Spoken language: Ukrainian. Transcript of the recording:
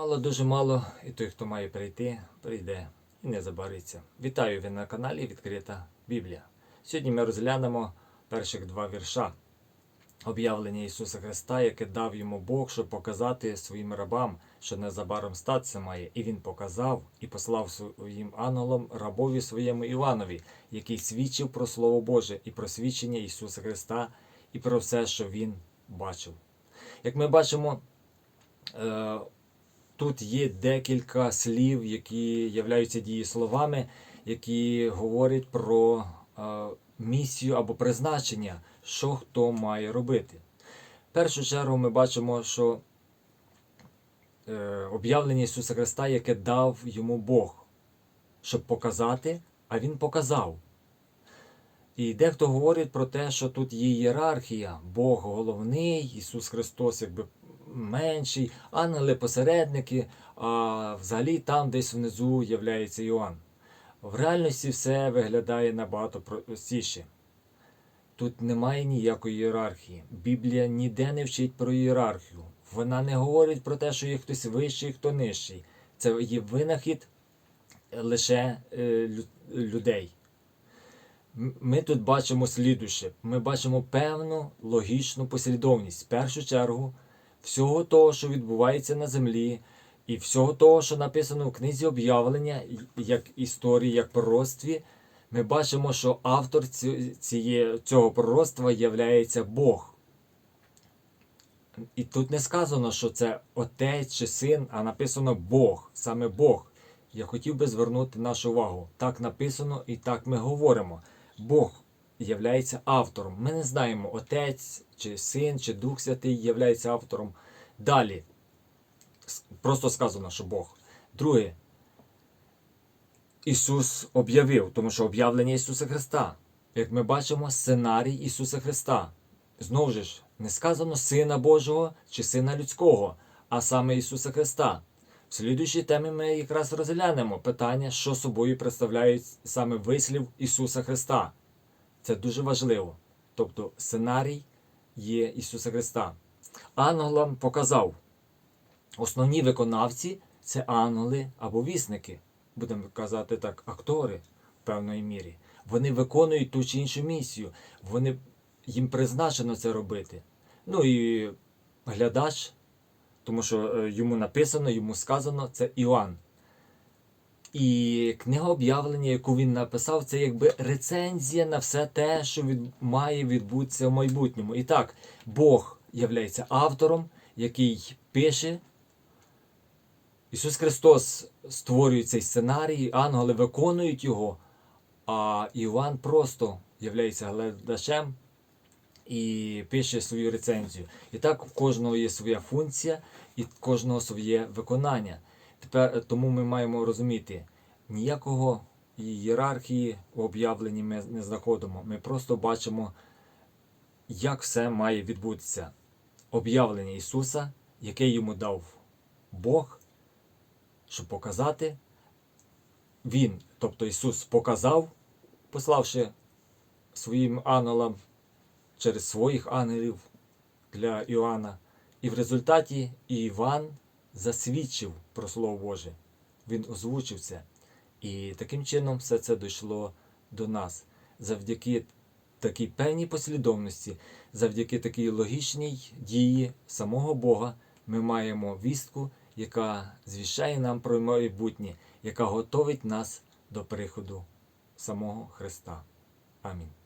Мало, дуже мало, і той, хто має прийти, прийде і не забариться. Вітаю ви на каналі Відкрита Біблія. Сьогодні ми розглянемо перших два вірша об'явлення Ісуса Христа, яке дав йому Бог, щоб показати своїм рабам, що незабаром статися має. І він показав і послав своїм ангелом рабові своєму Іванові, який свідчив про Слово Боже і про свідчення Ісуса Христа, і про все, що Він бачив. Як ми бачимо, е, тут є декілька слів, які являються дієсловами, які говорять про е, місію або призначення, що хто має робити. В першу чергу ми бачимо, що е, об'явлення Ісуса Христа, яке дав йому Бог, щоб показати, а Він показав. І дехто говорить про те, що тут є ієрархія, Бог головний, Ісус Христос якби менший, ангели посередники, а взагалі там десь внизу являється Іоанн. В реальності все виглядає набагато простіше. Тут немає ніякої ієрархії. Біблія ніде не вчить про ієрархію. Вона не говорить про те, що є хтось вищий, хто нижчий. Це є винахід лише е, людей. Ми тут бачимо слідуще. Ми бачимо певну логічну послідовність. В першу чергу, всього того, що відбувається на землі, і всього того, що написано в книзі об'явлення, як історії, як пророцтві, ми бачимо, що автор цього пророцтва являється Бог. І тут не сказано, що це отець чи син, а написано Бог, саме Бог. Я хотів би звернути нашу увагу. Так написано і так ми говоримо. Бог являється автором. Ми не знаємо, отець, чи син, чи Дух Святий являється автором. Далі. Просто сказано, що Бог. Друге. Ісус об'явив, тому що об'явлення Ісуса Христа. Як ми бачимо, сценарій Ісуса Христа. Знову ж, не сказано Сина Божого чи Сина Людського, а саме Ісуса Христа. В слідуючій темі ми якраз розглянемо питання, що собою представляють саме вислів Ісуса Христа. Це дуже важливо. Тобто сценарій є Ісуса Христа. Ангелам показав, основні виконавці це ангели або вісники, будемо казати так, актори в певної мірі. Вони виконують ту чи іншу місію, вони, їм призначено це робити. Ну і глядач, тому що е, йому написано, йому сказано, це Іоанн. І книга об'явлення, яку він написав, це якби рецензія на все те, що від, має відбутися в майбутньому. І так, Бог являється автором, який пише. Ісус Христос створює цей сценарій, ангели виконують його, а Іван просто являється глядачем і пише свою рецензію. І так у кожного є своя функція і кожного своє виконання. Тепер е, тому ми маємо розуміти, ніякого ієрархії в об'явленні ми не знаходимо. Ми просто бачимо, як все має відбутися. Об'явлення Ісуса, яке йому дав Бог, щоб показати. Він, тобто Ісус, показав, пославши своїм ангелам через своїх ангелів для Іоанна. І в результаті Іван засвідчив про Слово Боже. Він озвучив це. І таким чином все це дійшло до нас. Завдяки такій певній послідовності, завдяки такій логічній дії самого Бога, ми маємо вістку, яка звіщає нам про майбутнє, яка готовить нас до приходу самого Христа. Амінь.